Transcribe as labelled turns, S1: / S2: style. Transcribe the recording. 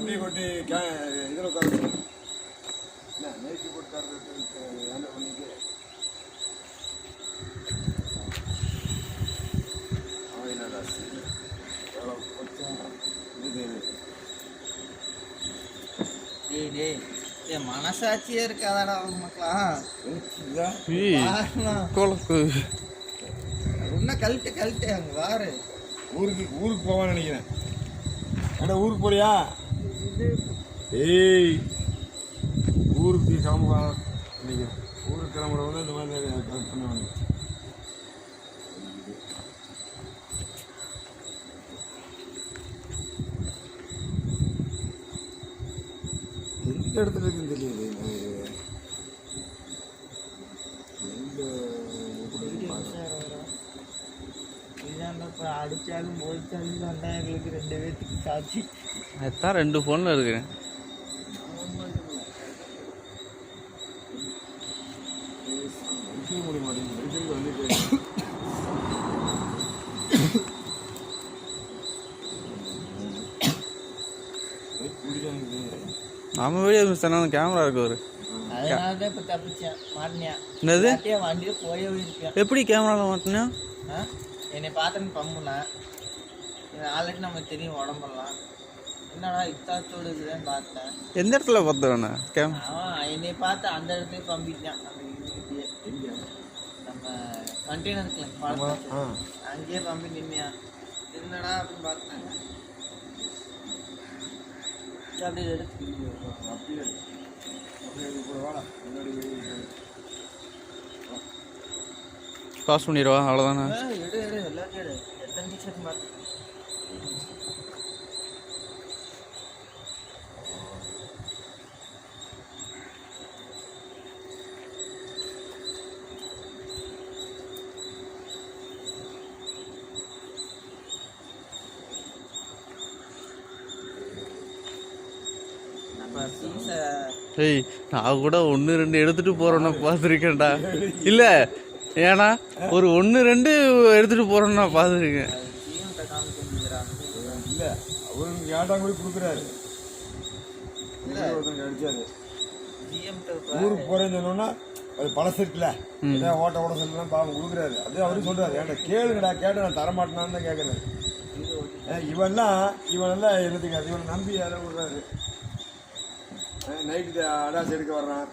S1: அப்படியே கொட்டி கே இதில் உட்கார என்ன நைட்டி போட்டு என்ன இது
S2: டேய் டேய் என் மனசாட்சியே இருக்காதாடா
S3: கொலக்கு
S2: இன்னும் கழட்டு கழட்டு அங்கே வாரு.
S1: ஊருக்கு ஊருக்கு போவான்னு நினைக்கிறேன். ஏடா ஊருக்கு போறியா? ஏய் ஊருக்கு கிளம்புவா. இன்னைக்கு ஊருக்கு கிளம்புறவங்க இந்த மாதிரி கரெக்ட் பண்ணுவாங்க எந்த இடத்துல இருக்குன்னு தெரியுது எந்த எப்படி பார்க்க
S2: இப்போ அடித்தாலும் போயிச்சாலும் வந்தா எங்களுக்கு ரெண்டு பேர்த்துக்கு சாட்சி.
S3: அதுதான் ரெண்டு ஃபோனில் இருக்கிறேன். நம்ம வீடியோ மிஸ் பண்ணாலும் கேமரா இருக்கு ஒரு என்னது? எப்படி கேமராவில் மாட்டினா
S2: ஆ? என்னை பார்த்தேன்னு பம்புனேன் ஆல்ரெடி நமக்கு தெரியும் உடம்பெல்லாம். என்னடா இத்தாச்சோடு இருக்குதுன்னு பார்த்தேன்.
S3: எந்த இடத்துல பார்த்தவண்ணா கேம்.
S2: அவன் என்னை பார்த்து அந்த இடத்துல பம்பிட்டான். நம்ம இதுக்கிட்டே நம்ம கண்டெய்னருக்கு
S1: ஆ.
S2: அங்கேயே பம்பி நின்னியா என்னடா அப்படின்னு பார்த்தேன். சரி, அப்படியே எடுத்து.
S1: அப்படியே அப்படியே இது கூட வாடா வெளியே
S3: பாஸ் பண்ணிடுவா அவ்வளோதானே ஏய் நான் கூட ஒன்று ரெண்டு எடுத்துட்டு போறேன்னா பார்த்துருக்கேன்டா இல்லை ஏன்னா ஒரு ஒன்று ரெண்டு எடுத்துட்டு போறேன்னா பார்த்துருக்கேன்
S2: ஜிஎம்கிட்ட காமிக்கிறா
S1: இல்ல அவருக்கு கேட்டாங்க போய் கொடுக்குறாரு ஒருத்தனுக்கு அடிச்சாரு ஊருக்கு போறேன்னு சொன்னோன்னா அது பழசு இருக்குல்ல ஏதாவது ஓட்ட ஓட சொல்லலாம் பாவம் கொடுக்குறாரு அதே அவரும் சொல்றாரு ஏன்டா கேளுங்கடா கேட்டு நான் தரமாட்டேனான்னு தான் கேட்குறாரு இவன்லாம் இவனெல்லாம் என்னத்துக்கு இவனை நம்பி யாரும் விடுறாரு நைட்டு அடாசி எடுக்க வர்றான்